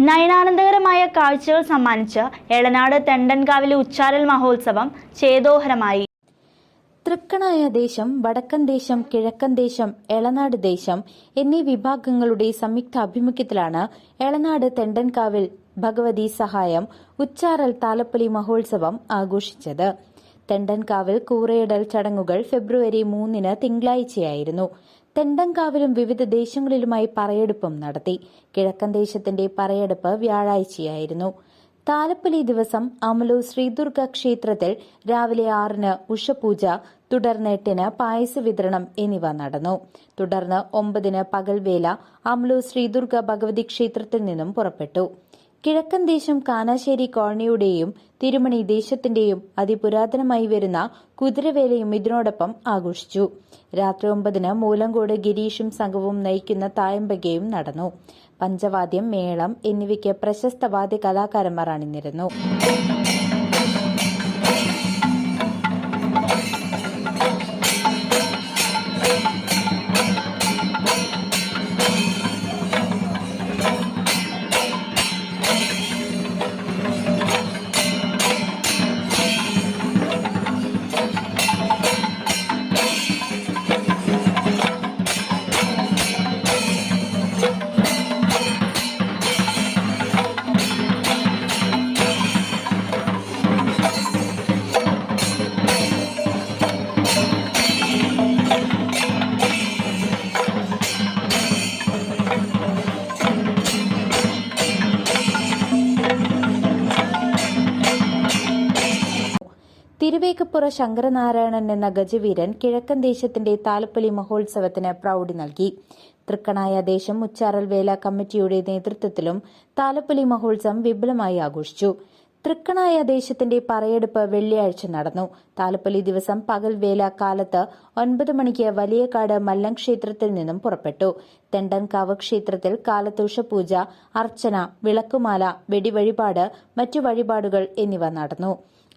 നയനാനന്ദകരമായ കാഴ്ചകൾ സമ്മാനിച്ച് എളനാട് തെണ്ടൻകാവിലെ ഉച്ചാരൽ മഹോത്സവം ചേതോഹരമായി. തൃക്കണായ ദേശം വടക്കൻ ദേശം കിഴക്കൻ ദേശം എളനാട് ദേശം എന്നീ വിഭാഗങ്ങളുടെ സംയുക്ത ആഭിമുഖ്യത്തിലാണ് എളനാട് തെണ്ടൻകാവിൽ ഭഗവതി സഹായം ഉച്ചാറൽ താലപ്പൊലി മഹോത്സവം ആഘോഷിച്ചത്. തെണ്ടൻകാവിൽ കൂറയിടൽ ചടങ്ങുകൾ ഫെബ്രുവരി മൂന്നിന് തിങ്കളാഴ്ചയായിരുന്നു. തെണ്ടൻകാവിലും വിവിധ ദേശങ്ങളിലുമായി പറയെടുപ്പും നടത്തി. കിഴക്കൻ ദേശത്തിന്റെ പറയെടുപ്പ് വ്യാഴാഴ്ചയായിരുന്നു. താലപ്പലി ദിവസം അമലു ശ്രീദുർഗ ക്ഷേത്രത്തിൽ രാവിലെ ആറിന് ഉഷപൂജ തുടർന്ന് എട്ടിന് പായസ വിതരണം എന്നിവ നടന്നു. തുടർന്ന് ഒമ്പതിന് പകൽവേല അമലു ശ്രീദുർഗ ഭഗവതി ക്ഷേത്രത്തിൽ നിന്നും പുറപ്പെട്ടു. കിഴക്കൻ ദേശം കാനാശ്ശേരി കോളനിയുടെയും തിരുമണി ദേശത്തിന്റെയും അതിപുരാതനമായി വരുന്ന കുതിരവേലയും ഇതിനോടൊപ്പം ആഘോഷിച്ചു. രാത്രി ഒമ്പതിന് മൂലങ്കോട് ഗിരീഷും സംഘവും നയിക്കുന്ന തായമ്പകയും നടന്നു. പഞ്ചവാദ്യം മേളം എന്നിവയ്ക്ക് പ്രശസ്ത വാദ്യ കലാകാരന്മാർ അണിനിരന്നു. തിരുവേക്കപ്പുറ ശങ്കരനാരായണൻ എന്ന ഗജവീരൻ കിഴക്കൻ ദേശത്തിന്റെ താലപ്പൊലി മഹോത്സവത്തിന് പ്രൌഢി നൽകി. തൃക്കണായ ദേശം ഉച്ചാറൽ വേല കമ്മിറ്റിയുടെ നേതൃത്വത്തിലും താലപ്പൊലി മഹോത്സവം വിപുലമായി ആഘോഷിച്ചു. തൃക്കണായ ദേശത്തിന്റെ പറയെടുപ്പ് വെള്ളിയാഴ്ച നടന്നു. താലപ്പൊലി ദിവസം പകൽ വേല കാലത്ത് ഒൻപത് മണിക്ക് വലിയകാട് മല്ലം ക്ഷേത്രത്തിൽ നിന്നും പുറപ്പെട്ടു. തെണ്ടൻകാവ് ക്ഷേത്രത്തിൽ കാലത്തുഷപൂജ അർച്ചന വിളക്കുമാല വെടിവഴിപാട് മറ്റു വഴിപാടുകൾ എന്നിവ നടന്നു.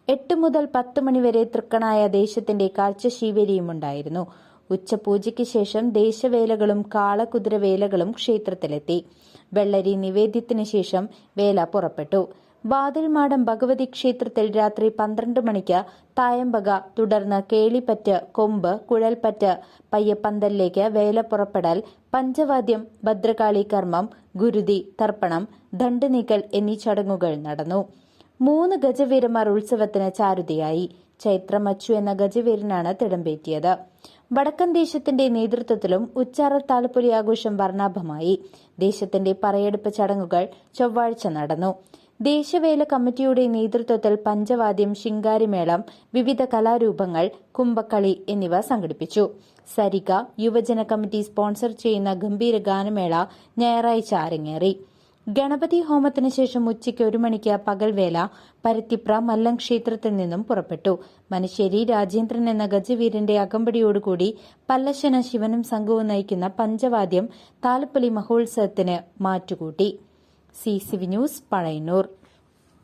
എട്ട് മുതൽ പത്ത് മണിവരെ തൃക്കണായ ദേശത്തിന്റെ കാഴ്ചശീവേലിയുമുണ്ടായിരുന്നു ഉച്ചപൂജയ്ക്ക് ശേഷം ദേശവേലകളും കാളകുതിരവേലകളും ക്ഷേത്രത്തിലെത്തി. വെള്ളരി നിവേദ്യത്തിന് ശേഷം വേല പുറപ്പെട്ടു. വാതിൽമാടം ഭഗവതി ക്ഷേത്രത്തിൽ രാത്രി പന്ത്രണ്ട് മണിക്ക് തായമ്പക തുടർന്ന് കേളിപ്പറ്റ് കൊമ്പ് കുഴൽപ്പറ്റ് പയ്യപ്പന്തലിലേക്ക് വേല പുറപ്പെടൽ പഞ്ചവാദ്യം ഭദ്രകാളി കർമ്മം ഗുരുതി തർപ്പണം ദണ്ട് നീക്കൽ എന്നീ ചടങ്ങുകൾ നടന്നു. മൂന്ന് ഗജവീരന്മാർ ഉത്സവത്തിന് ചാരുതയായി. ചൈത്രമച്ചു എന്ന ഗജവീരനാണ് തിടമ്പേറ്റിയത്. വടക്കൻ ദേശത്തിന്റെ നേതൃത്വത്തിലും ഉച്ചാറ താലപ്പൊലി ആഘോഷം വർണാഭമായി. ദേശത്തിന്റെ പറയെടുപ്പ് ചടങ്ങുകൾ ചൊവ്വാഴ്ച നടന്നു. ദേശവേല കമ്മിറ്റിയുടെ നേതൃത്വത്തിൽ പഞ്ചവാദ്യം ശിങ്കാരിമേളം വിവിധ കലാരൂപങ്ങൾ കുംഭക്കളി എന്നിവ സംഘടിപ്പിച്ചു. സരിക യുവജന കമ്മിറ്റി സ്പോൺസർ ചെയ്യുന്ന ഗംഭീര ഗാനമേള ഞായറാഴ്ച അരങ്ങേറി. ഗണപതി ഹോമത്തിന് ശേഷം ഉച്ചയ്ക്ക് ഒരു മണിക്ക് പകൽവേല പരുത്തിപ്ര മല്ലം ക്ഷേത്രത്തിൽ നിന്നും പുറപ്പെട്ടു. മനശ്ശേരി രാജേന്ദ്രൻ എന്ന ഗജവീരന്റെ അകമ്പടിയോടുകൂടി പല്ലശന ശിവനും സംഘവും നയിക്കുന്ന പഞ്ചവാദ്യം താലപ്പൊലി മഹോത്സവത്തിന് മാറ്റുകൂട്ടി. C C V news Pazhayannur.